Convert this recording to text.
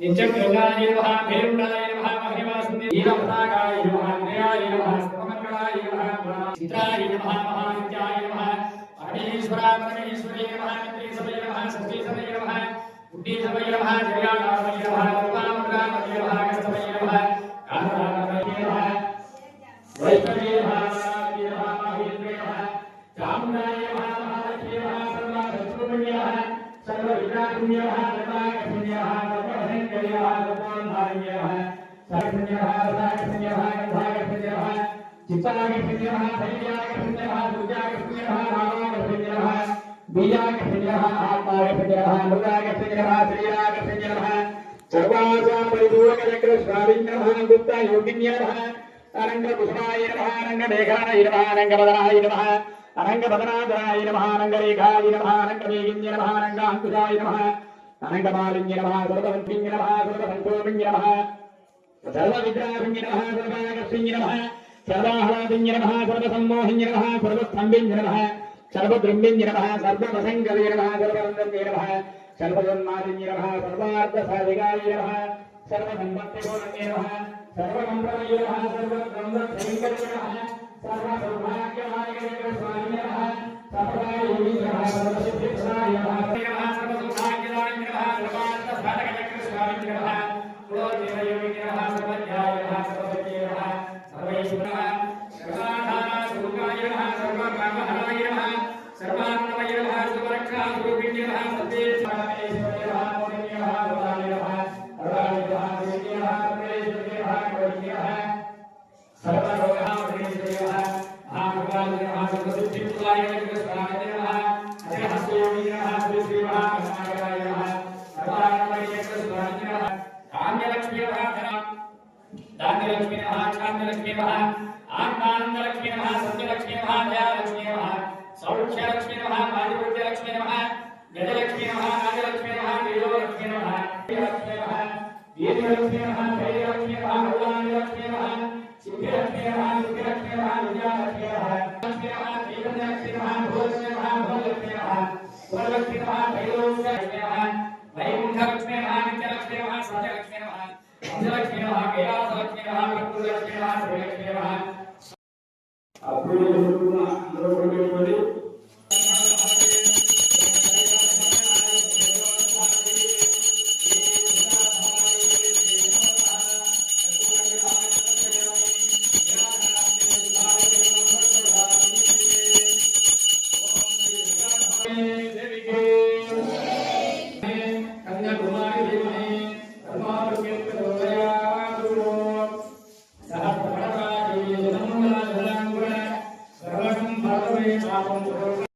नित्यं गङ्गाय नमः भेरुण्डाय नमः महिमासुन्दे नीलपताकाय नमः अग्रयाय नमः स्तवमङ्गलाय नमः चित्राय नमः महानित्याय नमः परमेश्वरा परमेश्वरे नमः मित्रे सभये नमः सत्ये सभये नमः बुद्धि सभये नमः जयाकामये नमः पुण्यः गताकपुण्यः गतसङ्कर्यः गतान्धारण्यः साकपुण्यः रसाकपुण्यः गन्धाकपुण्यः चित्ताकपुण्यः शैल्याकपुण्यः सूर्याकपुण्यः रामाकपुण्यः बीजाकपुण्यः आत्माकपुण्यः मृगाकपुण्यः श्रीराकपुण्यः सर्वासां परिपूरकचक्रस्वामिन्यः गुप्ता योगिन्यः అనంగకుసుమాయ నమ అనంగమేఘాయ నమ. అనంగవదనాయ నమ. అనంగపదనాథాయ నమ అనంగరేఖాయ నమ. అనంగవేగిన్య నమ. అనంగాంకుశాయ నమ. అనంగమాలిన్య నమ. సురభవంతిన్య నమ. సురభవంతోమిన్య నమ. సర్వవిద్యాభిన్య నమ. సర్వాగస్మిన్య నమ. సర్వాహ్లాదిన్య నమ. సర్వసమ్మోహిన్య నమ. సర్వస్తంభిన్య నమ. సర్వద్రుమ్మిన్య నమ. సర్వవసంగవే నమ. సర్వవందన్య నమ. సర్వజన్మాదిన్య నమ. సర్వార్థసాధికాయ నమ. सर्वसंपत्ति को एव है सर्वमंत्रमयो है सर्वद्वंद्व भयंकर है सर्व सौभाग्यमाय स्वामी है सर्वदा योगी है सर्वसिद्धि प्रदाय है सर्व सौभाग्यदायक है सर्वार्थ साधक स्वामी है सर्वदेव योगी है सर्वज्ञाय है सर्वज्ञ है सर्वेश्वर है सर्वाधारा सुखाय है सर्वकामहराय है सर्वात्मय है सर्वरक्षा स्वरूपिण्य है सर्वेश्वर धान्यलक्ष्मी नमः छान्दलक्ष्मी नमः आत्मानन्दलक्ष्मी नमः सत्यलक्ष्मी नमः दयालक्ष्मी नमः सौख्यलक्ष्मी नमः पारिवृत्यलक्ष्मी नमः गजलक्ष्मी नमः नागलक्ष्मी नमः त्रयोलक्ष्मी नमः लक्ष्मी नमः दीर्घलक्ष्मी नमः त्रैलक्ष्मी नमः भगवानलक्ष्मी नमः सिद्धिलक्ष्मी नमः सिद्धिलक्ष्मी नमः विद्यालक्ष्मी नमः लक्ष्मी नमः त्रिभुजलक्ष्मी नमः भोजलक्ष्मी नमः भोजलक्ष्मी नमः वरलक्ष्मी नमः भैरवस्य लक्ष्मी नमः वैकुण्ठलक्ष्मी नमः नित्यलक्ष्मी नमः सत्य అప్పుడు